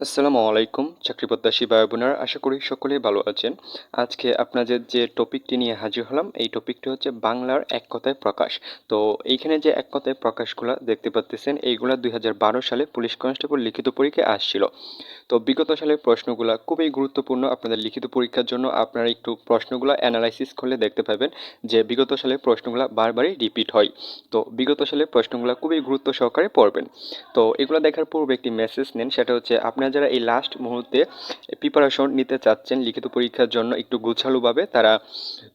আসসালামু আলাইকুম, চাকরি প্রত্যাশী বোনেরা, আশা করি সকলেই ভালো আছেন। আজকে আপনাদের যে টপিকটি নিয়ে হাজির হলাম, এই টপিকটি হচ্ছে বাংলার এক কথায় প্রকাশ। তো এইখানে যে এক কথায় প্রকাশগুলো দেখতে পাচ্ছেন এইগুলা দুই সালে পুলিশ কনস্টেবল লিখিত পরীক্ষায় আসছিল। তো বিগত সালের প্রশ্নগুলো খুবই গুরুত্বপূর্ণ। আপনাদের লিখিত পরীক্ষার জন্য আপনারা একটু প্রশ্নগুলো অ্যানালাইসিস করলে দেখতে পাবেন যে বিগত সালের প্রশ্নগুলো বারবারই রিপিট হয়। তো বিগত সালের প্রশ্নগুলো খুবই গুরুত্ব সহকারে পড়বেন। তো এগুলো দেখার পূর্বে একটি মেসেজ নেন, সেটা হচ্ছে আপনারা যারা এই লাস্ট মুহূর্তে প্রিপারেশন নিতে চাচ্ছেন লিখিত পরীক্ষার জন্য একটু গোছালোভাবে তারা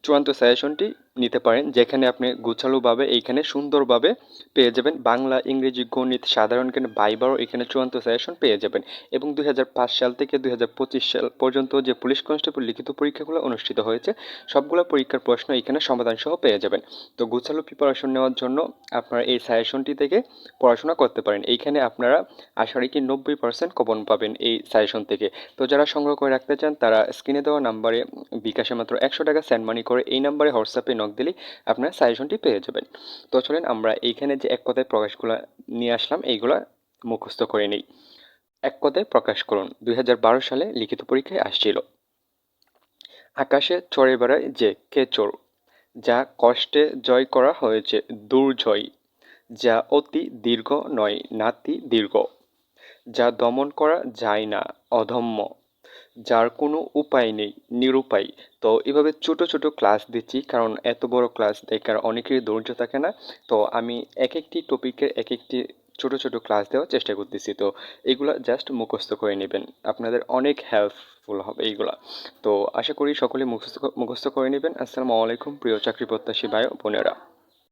চূড়ান্ত সাজেশনটি নিতে পারেন, যেখানে আপনি গুছালুভাবে এইখানে সুন্দরভাবে পেয়ে যাবেন। বাংলা, ইংরেজি, গণিত, সাধারণ জ্ঞান, বাইবারও এখানে চূড়ান্ত সাজেশন পেয়ে যাবেন। এবং দুই হাজার পাঁচ সাল থেকে দুই হাজার পঁচিশ সাল পর্যন্ত যে পুলিশ কনস্টেবল লিখিত পরীক্ষাগুলো অনুষ্ঠিত হয়েছে, সবগুলো পরীক্ষার প্রশ্ন এখানে সমাধান সহ পেয়ে যাবেন। তো গুছালো প্রিপারেশন নেওয়ার জন্য আপনারা এই সাজেশনটি থেকে পড়াশোনা করতে পারেন। এইখানে আপনারা আশা রাখি নব্বই পার্সেন্ট কপন পাবেন এই সাজেশন থেকে। তো যারা সংগ্রহ করে রাখতে চান, তারা স্ক্রিনে দেওয়া নাম্বারে বিকাশে মাত্র একশো টাকা সেন্ড মানি করে এই নাম্বারে হোয়াটসঅ্যাপে নক দিলেই আপনারা সাজেশনটি পেয়ে যাবেন। তো চলেন আমরা এইখানে যে এক কথায় প্রকাশগুলো নিয়ে আসলাম, এইগুলা মুখস্থ করে নিই। এক কথায় প্রকাশ করুন, দুই সালে লিখিত পরীক্ষায় আসছিল। আকাশে চড়ে বেড়ায় যে কে চোর, যা কষ্টে জয় করা হয়েছে দুর্জয়, যা অতি দীর্ঘ নয়, নাতি দীর্ঘ, যা দমন করা যায় না অধম্য যার কোনো উপায় নেই, নিরুপায়। তো এভাবে ছোট ছোট ক্লাস দিচ্ছি, কারণ এত বড় ক্লাস দেখার অনেকেরই ধৈর্য থাকে না। তো আমি এক একটি টপিকের এক একটি ছোট ছোট ক্লাস দেওয়ার চেষ্টা করতেছি। তো এইগুলো জাস্ট মুখস্থ করে নেবেন। আপনাদের অনেক হেল্পফুল হবে এইগুলা। তো আশা করি সকলে মুখস্থ মুখস্থ করে নেবেন। আসসালামু আলাইকুম, প্রিয় চাকরি প্রত্যাশী ভাই বোনেরা।